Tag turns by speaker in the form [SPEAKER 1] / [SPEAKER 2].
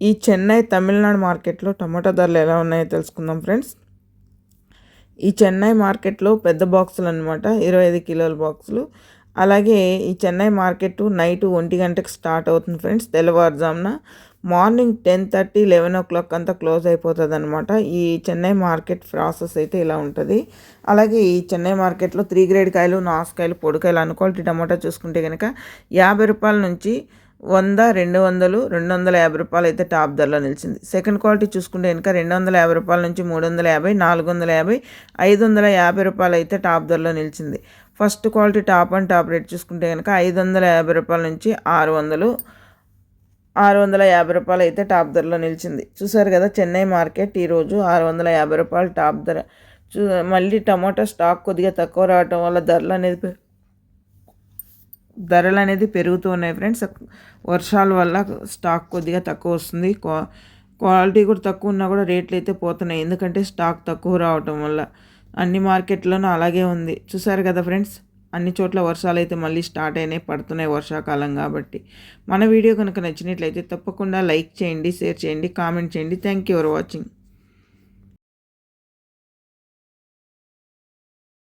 [SPEAKER 1] ఈ చెన్నై తమిళనాడు మార్కెట్లో టమాటా ధరలు ఎలా ఉన్నాయో తెలుసుకుందాం ఫ్రెండ్స్. ఈ చెన్నై మార్కెట్లో పెద్ద బాక్సులు అనమాట ఇరవై ఐదు కిలోల బాక్సులు. అలాగే ఈ చెన్నై మార్కెట్ నైట్ ఒంటి గంటకు స్టార్ట్ అవుతుంది ఫ్రెండ్స్. తెల్లవారుజామున morning ten thirty eleven o'clock అంతా క్లోజ్ అయిపోతుంది అనమాట ఈ చెన్నై మార్కెట్ ప్రాసెస్ అయితే ఇలా ఉంటుంది. అలాగే ఈ చెన్నై మార్కెట్లో త్రీ గ్రేడ్ కాయలు నాసుకాయలు పొడికాయలు అనుక్వాలిటీ టమాటా చూసుకుంటే కనుక యాభై రూపాయల నుంచి వంద రెండు వందలు రెండు వందల యాభై రూపాయలు అయితే టాప్ ధరలో నిలిచింది. సెకండ్ క్వాలిటీ చూసుకుంటే కనుక రెండు వందల యాభై రూపాయల నుంచి మూడు వందల యాభై నాలుగు వందల యాభై ఐదు వందల యాభై రూపాయలు అయితే టాప్ ధరలో నిలిచింది. First quality top and top rate చూసుకుంటే కనుక ఐదు వందల యాభై రూపాయల నుంచి ఆరు వందలు ఆరు వందల యాభై రూపాయలు అయితే టాప్ ధరలో నిలిచింది. చూసారు కదా చెన్నై మార్కెట్ ఈరోజు ఆరు వందల యాభై రూపాయలు టాప్ ధర. చూ మళ్ళీ టమాటా స్టాక్ కొద్దిగా తక్కువ రావటం వల్ల ధరలు అనేది ధరలు అనేది పెరుగుతూ ఉన్నాయి ఫ్రెండ్స్. వర్షాల వల్ల స్టాక్ కొద్దిగా తక్కువ వస్తుంది. క్వాలిటీ కూడా తక్కువ ఉన్నా కూడా రేట్లు అయితే పోతున్నాయి. ఎందుకంటే స్టాక్ తక్కువ రావటం వల్ల అన్ని మార్కెట్లోనూ అలాగే ఉంది. చూసారు కదా ఫ్రెండ్స్ అన్ని చోట్ల వర్షాలు అయితే మళ్ళీ స్టార్ట్ అయినాయి పడుతున్నాయి వర్షాకాలం కాబట్టి. మన వీడియో కనుక నచ్చినట్లయితే తప్పకుండా లైక్ చేయండి షేర్ చేయండి కామెంట్ చేయండి. Thank you for watching.